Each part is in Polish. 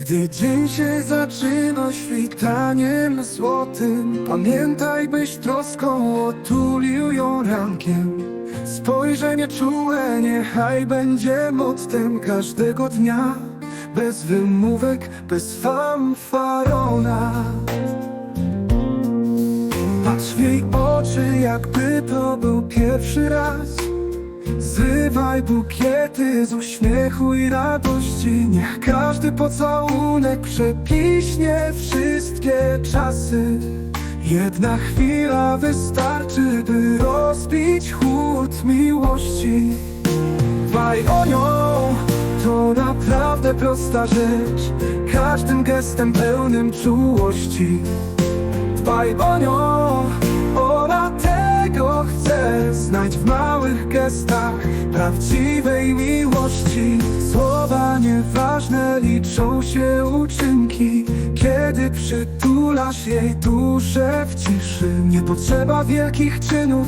Gdy dzień się zaczyna świtaniem złotym Pamiętaj, byś troską otulił ją rankiem. Spojrzenie czułe niechaj będzie mottem każdego dnia. Bez wymówek, bez fanfarona. Patrz w jej oczy, jakby to był pierwszy raz Zrywaj bukiety z uśmiechu i radości. Niech każdy pocałunek przepiśnie wszystkie czasy. Jedna chwila wystarczy, by rozbić chłód miłości. Dbaj o nią, to naprawdę prosta rzecz. Każdym gestem pełnym czułości. Dbaj o nią, ona tego chce Znajdź w małych prawdziwej miłości. Słowa nieważne, liczą się uczynki. Kiedy przytulasz jej duszę w ciszy Nie potrzeba wielkich czynów,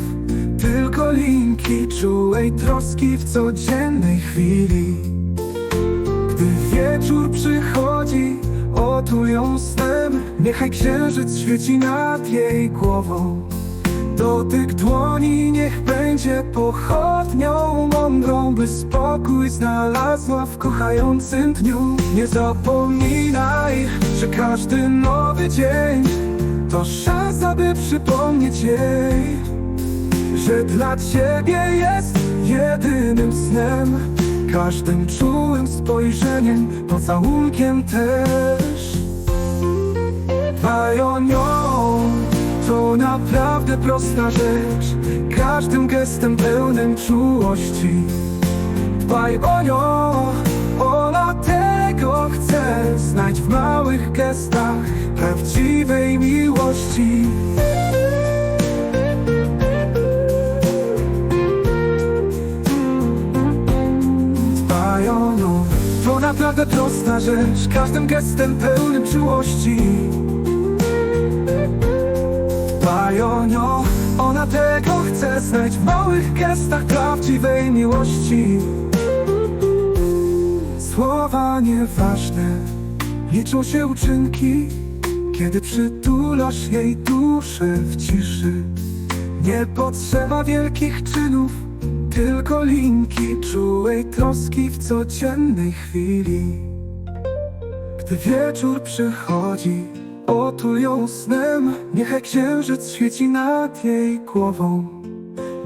tylko linki Czułej troski w codziennej chwili. Gdy wieczór przychodzi, otul ją snem. Niechaj księżyc świeci nad jej głową Dotyk dłoni niech będzie pochodnią mądrą By spokój znalazła w kochającym dniu. Nie zapominaj, że każdy nowy dzień To szansa, by przypomnieć jej że dla Ciebie jest jedynym snem Każdym czułym spojrzeniem, pocałunkiem też. Dbaj o nią, to naprawdę prosta rzecz. Każdym gestem pełnym czułości. Dbaj o nią, ona tego chce. Znajdź w małych gestach prawdziwej miłości. Dbaj o nią, to naprawdę prosta rzecz. Każdym gestem pełnym czułości O nią, ona tego chce Znajdź w małych gestach prawdziwej miłości. Słowa nieważne, liczą się uczynki Kiedy przytulasz jej duszę w ciszy. Nie potrzeba wielkich czynów tylko linki czułej troski w codziennej chwili. Gdy wieczór przychodzi, otul ją snem. Niechaj księżyc świeci nad jej głową.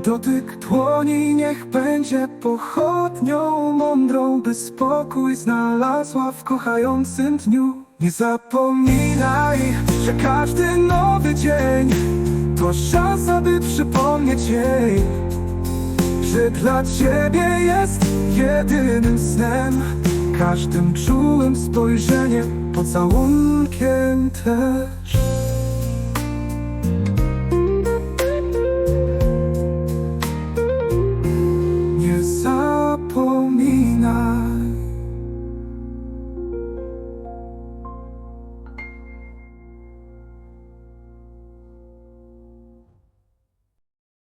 Dotyk dłoni niech będzie pochodnią mądrą By spokój znalazła w kochającym dniu. Nie zapominaj, że każdy nowy dzień To szansa, by przypomnieć jej że dla Ciebie jest jedynym snem Każdym czułym spojrzeniem, pocałunkiem też